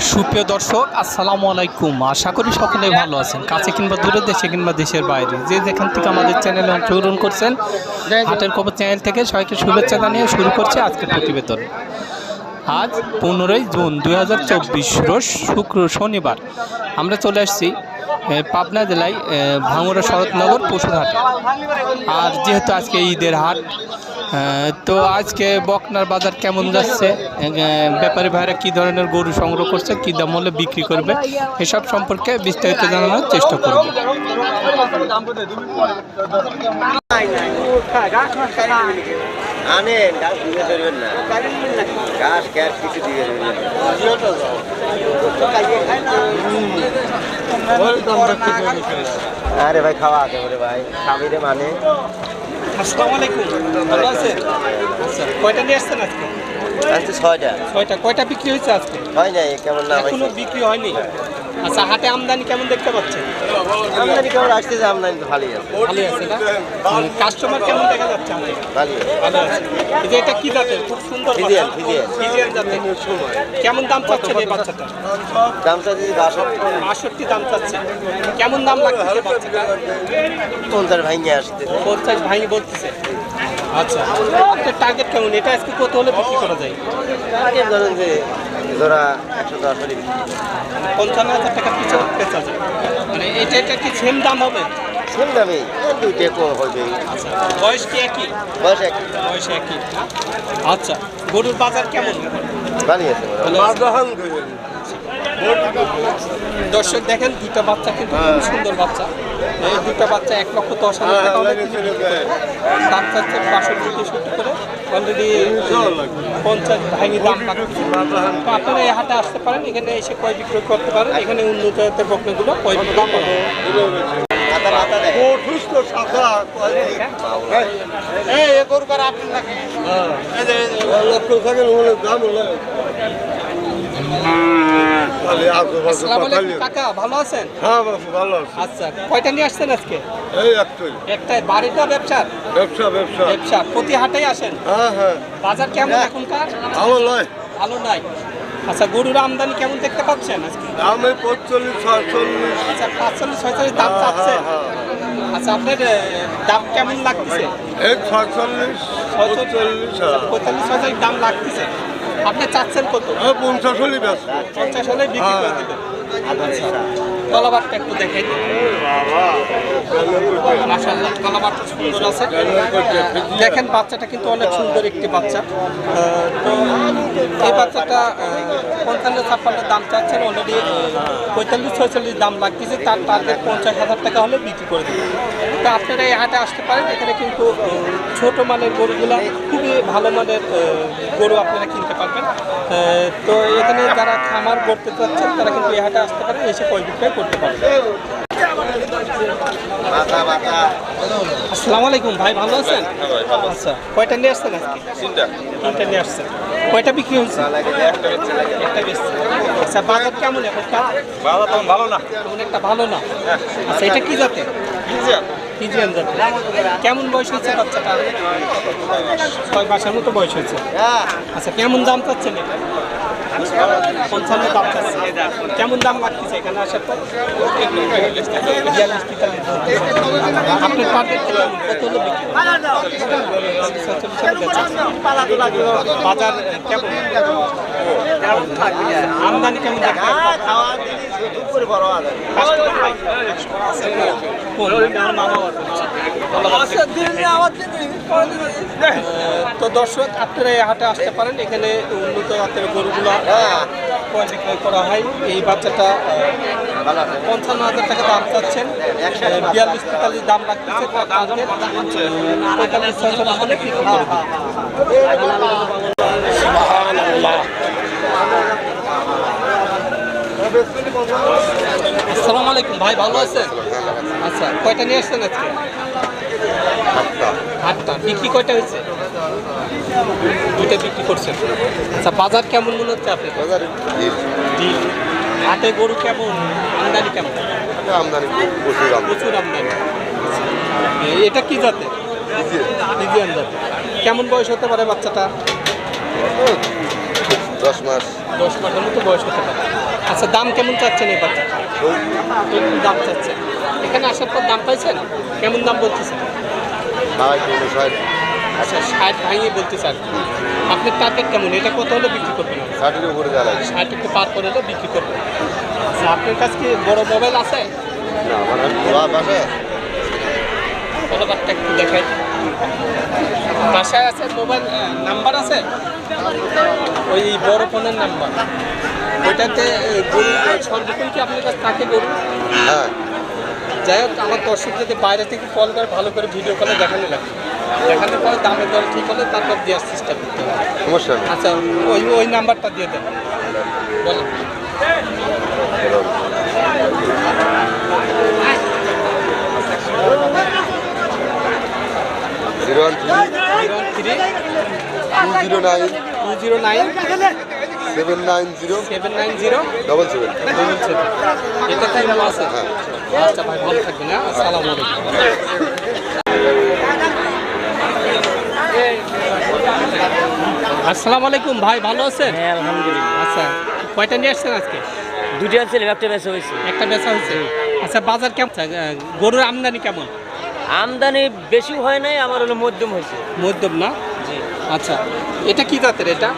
সুপ্রিয় দর্শক আসসালামু আলাইকুম। আশা করি সকলে ভালো আছেন কাছে কিংবা দূরে দেশে কিংবা দেশের বাইরে। যে যেখান থেকে আমাদের চ্যানেলে অংশগ্রহণ করছেন হাটের খবর চ্যানেল থেকে সবাইকে শুভেচ্ছা জানিয়ে শুরু করছে আজকের প্রতিবেদন। আজ পনেরোই জুন দুই হাজার চব্বিশ রোজ শুক্র শনিবার। আমরা চলে আসছি পাবনা জেলায় এ, ভাঙড়া শরৎনগর পশুরহাটে আর যেহেতু আজকে ঈদের হাট তো আজকে বকনার বাজার কেমন যাচ্ছে? ব্যাপারী ভাইরা কী ধরনের গরু সংগ্রহ করছে কী দাম হলে বিক্রি করবে? এসব সম্পর্কে বিস্তারিত জানানোর চেষ্টা করবে। আনেন গাছ দিতে পারবেন না। গাছ গ্যাস কিছু দিতে পারবেন আরে ভাই খাওয়া আছে বলে ভাই। খাবি রে মানে। আসসালামু আলাইকুম। ভালো আছেন? আচ্ছা কয়টা নিয়ে আসছেন আজকে? আজকে ছয়টা। ছয়টা। কয়টা বিক্রি হয়েছে আজকে? হয় নাই কেমন না এখনও বিক্রি হয়নি? আচ্ছা হাটে আমদানি কেমন দেখতে পাচ্ছেন? আমদানি কেমন আসতেছে আমদানি তো ভালোই আছে। ভালোই আছে না? কাস্টমার কেমন দেখা যাচ্ছে হাটে ভালো আছে। এই যে এটা কি জাতের? খুব সুন্দর ফিজিয়ান। ফিজিয়ান। ফিজিয়ান জাতের। কেমন দাম চাচ্ছেন এই বাচ্চাটা? দাম চাচ্ছি বাষট্টি। বাষট্টি দাম চাচ্ছে কেমন দাম লাগছে বাচ্চাটা? পঞ্চাশ ভাঙিয়ে আসতেছে পঞ্চাশ ভাই বলতেছে। আচ্ছা আপনার টার্গেট কেমন? এটা আজকে কত হলে বিক্রি করা যায়? ধরেন যে জোড়া হলে পঞ্চান্ন হাজার টাকা পিছু বেচা যায়। মানে এটা এটা কি সেম দাম হবে? সেম দামে দুইটা হবে। আচ্ছা বয়স কি একই? বয়স এক বয়স একই। আচ্ছা গরুর বাজার কেমন? মোটামুটি। দর্শক দেখেন দুটা বাচ্চা কিন্তু খুব সুন্দর বাচ্চা। এই দুইটা বাচ্চা এক লক্ষ দশ হাজার টাকা হলে বিক্রি দাম চাচ্ছে বাষট্টি তেষট্টি করে। অলরেডি পঞ্চাশ ভাঙি দাম তো আপনারা এই হাটে আসতে পারেন এখানে এসে কয় বিক্রয় করতে পারেন এখানে উন্নত জাতের বকনাগুলো কয় বিক্রয় করা হয়। মাথা মাথা দেখ আসসালামু আলাইকুম কাকা ভালো আছেন? হ্যাঁ বাবু ভালো আছে। আচ্ছা কয়টা নিয়ে আসছেন আজকে? এই একটাই। একটাই বাড়িটা ব্যবসা? ব্যবসা ব্যবসা। প্রতি হাটেই আসেন? হ্যাঁ হ্যাঁ। বাজার কেমন এখনকার? আমার নয়। ভালো নাই। আচ্ছা গরুর আমদানি কেমন দেখতে পাচ্ছেন আজকে? ছয়চল্লিশ আচ্ছা পাঁচচল্লিশ ছয়চল্লিশ দাম চাচ্ছেন? আচ্ছা আপনার দাম কেমন লাগতেছে? এই ছয়চল্লিশ পঁচল্লিশ হ্যাঁ। পঁয়তাল্লিশ ছয়চল্লিশ দাম লাগতেছে? আপনি চাচ্ছেন কত? হ্যাঁ পঞ্চাশ হলে পঞ্চাশ হলে বিক্রি করে দিবেন। আচ্ছা কলাবারটা একটু দেখাই মাসাল্লাহ কলাবারটা সুন্দর আছে। দেখেন বাচ্চাটা কিন্তু অনেক সুন্দর একটি বাচ্চা। আহ, তো বাচ্চাটা পঞ্চান্ন ছাপ্পান্ন দাম চাচ্ছেন অলরেডি পঁয়তাল্লিশ ছয়চল্লিশ দাম লাগতেছে তার টার্গেট পঞ্চাশ হাজার টাকা হলে বিক্রি করে দেবেন তো আপনারা এই হাটে আসতে পারেন এখানে কিন্তু ছোট মানের গরুগুলা খুবই ভালো মানের গরু আপনারা কিনতে পারবেন। তো এখানে যারা খামার করতে চাচ্ছেন তারা কিন্তু এই হাটে আসতে পারেন এসে কয় বিক্রয় করতে পারবেন। আসসালামু আলাইকুম ভাই ভালো আছেন? আচ্ছা কয়টা নিয়ে আসছেন আজকে? তিনটা নিয়ে আসছেন। কয়টা বিক্রি হয়েছে? একটা বেশি আচ্ছা বাজার কেমন এখন? বাজার তো ভালো না। তেমন একটা ভালো না। আচ্ছা এটা কি জাতে ফিজিয়ান। জাতে কেমন বয়স হয়েছে বাচ্চাটা? ছয় মাসের মতো বয়স হয়েছে। হ্যাঁ। আচ্ছা কেমন দাম পাচ্ছেন এটা? পঞ্চান্ন দাম কেমন দাম লাগতেছে এখানে আসার পর। আপনার টার্গেট কত হলে? বাজার কেমন? আমদানি কেমন দেখতে? বাড়ি বলছে। তো দর্শক আপনারা এই হাটে আসতে পারেন। এখানে উন্নত জাতের গরুগুলো হ্যাঁ বিক্রয় করা হয়। এই বাচ্চাটা আহ, ভালো আছে পঞ্চান্ন হাজার টাকা দাম চাচ্ছেন। বিয়াল্লিশ তেতাল্লিশ দাম লাগতেছে তার পঁয়তাল্লিশ ছয়চল্লিশ হলে। আসসালামু আলাইকুম। ভাই ভালো আছেন? আচ্ছা কয়টা নিয়ে আসছেন আজকে? আটটা বিক্রি কয়টা হয়েছে? দুইটা বিক্রি করছেন। আচ্ছা বাজার কেমন মনে হচ্ছে আপনি হাটে গরু কেমন? আমদানি কেমন? আমদানি প্রচুর আমদানি। এটা কি জাতে। কেমন বয়স হতে পারে বাচ্চাটা? দশ মাস। দশ মাসের মতো বয়স হতে পারে। আচ্ছা দাম কেমন চাচ্ছেন এই বাচ্চাটা? দাম চাচ্ছেন। এখানে আসার পর দাম পাইছেন? কেমন দাম বলতেছেন? আচ্ছা ষাট ভাঙিয়ে বলতে চান আপনার টার্গেট কেমন? এটা কত হলে বিক্রি করবেন? ষাটের উপরে লাগে ষাট একটু পার করে হলে বিক্রি করবেন। আচ্ছা আপনার কাছে কি বড় মোবাইল আছে? না আমার বাপ আছে। কতবারটা একটু দেখাই। বাসায় আছে মোবাইল নাম্বার আছে? ওই বড় ফোনের নাম্বার। ওইটাতে এ, গরু সর্বক্ষণ কি আপনার কাছে থাকে গরু? হ্যাঁ। যাই হোক আমার দর্শক যদি বাইরে থেকে কল করে ভালো করে ভিডিও কলে দেখানো লাগে। দেখানোর পরে দামের দর ঠিক হলে তারপর দেওয়ার চেষ্টা করতে হবে। সমস্যা আচ্ছা ওই ওই নাম্বারটা দিয়ে দেন। বলেন। Zero one three two zero nine two zero nine seven nine zero seven nine zero double seven double seven এটা নাম আছে আচ্ছা ভাই ভালো থাকবেন হ্যাঁ? আসসালামু আলাইকুম। আসসালামু আলাইকুম ভাই ভালো আছেন? হ্যাঁ আলহামদুলিল্লাহ। আচ্ছা কয়টা নিয়ে আসছেন আজকে? দুটি আছে একটা বেচা হয়েছে। একটা বেচা হয়েছে? আচ্ছা বাজার কেমন? গরুর আমদানি কেমন? আমদানি বেশি হয় নাই আমার হলো মধ্যম হয়েছে। মধ্যম না? আচ্ছা এটা কি জাতের এটা?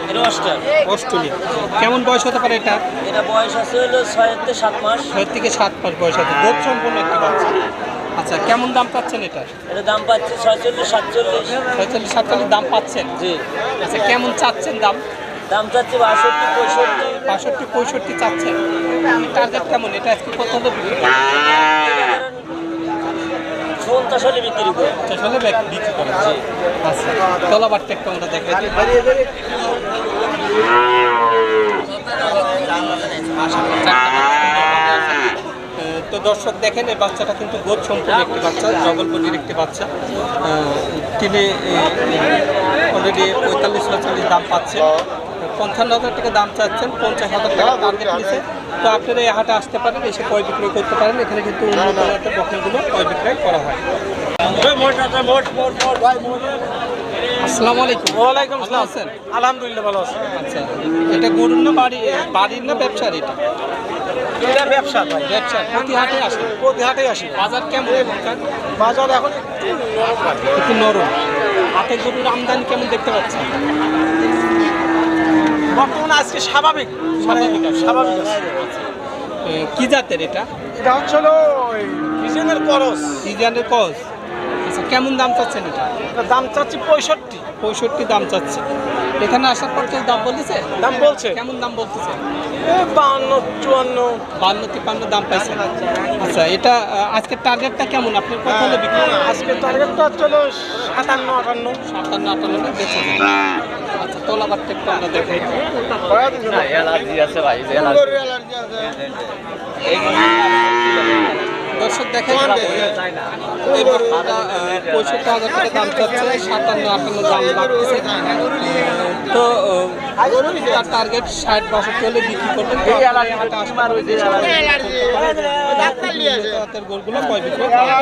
অস্ট্রেলিয়া কেমন বয়স হতে পারে এটা? এটা বয়স আছে হলো ছয় থেকে সাত মাস। ছয় থেকে সাত মাস বয়স হতে বোধ সম্পূর্ণ একটি বাচ্চা। আচ্ছা কেমন দাম পাচ্ছেন এটা? এটা দাম পাচ্ছে ছয়চল্লিশ সাতচল্লিশ। ছয়চল্লিশ সাতচল্লিশ দাম পাচ্ছেন? জি। আচ্ছা কেমন চাচ্ছেন দাম? দাম চাচ্ছে বাষট্টি পঁয়ষট্টি। বাষট্টি পঁয়ষট্টি চাচ্ছেন। টার্গেট কেমন? এটা আজকে কত বিক্রি? পঞ্চাশ বিক্রি করে। পঞ্চাশ হলে বিক্রি করেন আচ্ছা তলাবারটা একটু আমরা দিই তো দর্শক দেখেন, এই বাচ্চাটা কিন্তু গোদ সম্পূর্ণ একটি বাচ্চা জগলপতির একটি বাচ্চা। তিনি অলরেডি পঁয়তাল্লিশ ছচল্লিশ দাম পাচ্ছে। পঞ্চান্ন হাজার টাকা দাম চাচ্ছেন পঞ্চাশ হাজার টাকা টার্গেট নিচ্ছে তো আপনারা এই হাটে আসতে পারেন এসে ক্রয় বিক্রয় করতে পারেন এখানে কিন্তু উন্নত জাতের বকনাগুলো ক্রয় বিক্রয় করা হয়। আসসালামু আলাইকুম। ওয়ালাইকুম আসসালাম আছেন? আলহামদুলিল্লাহ ভালো আছে। আচ্ছা এটা গরুর না বাড়ি বাড়ির না ব্যবসার এটা? এটা ব্যবসা ভাই। ব্যবসা প্রতি হাটে আসে? প্রতি হাটে আসি। বাজার কেমন এখনকার বাজার এখন একটু নরম। হাতে গরুর আমদানি কেমন দেখতে পাচ্ছেন? বর্তমানে আজকে স্বাভাবিক মানে স্বাভাবিক আছে। কি জাতের এটা? এটা হচ্ছে হলো ওই ডিজাইনের করস। ডিজাইনের কস আচ্ছা কেমন দাম চাচ্ছেন এটা? দাম চাচ্ছি পঁয়ষট্টি। পঁয়ষট্টি দাম চাচ্ছে। এখানে আসার পর কেউ দাম বলেছে দাম বলছে। কেমন দাম বলতেছে? বাহান্ন চুয়ান্ন। বান্ন তিপ্পান্ন দাম পাইছেন। আচ্ছা এটা আজকের টার্গেটটা কেমন? আপনার কত হলে বিক্রি করবেন? আজকে টার্গেটটা হচ্ছে হলো সাতান্ন আটান্ন। সাতান্ন আটান্ন বেঁচে তোলাবারটা একটু আমরা দেখাই। দর্শক দেখেন এই বস্তাটা, পঁয়ষট্টি হাজার টাকা দাম চাচ্ছে সাতান্ন আটান্ন দাম লাগতেছে তো তার টার্গেট ষাট বাষট্টি হলে বিক্রি করবেন। গরুগুলো কয় বিক্রি? করা।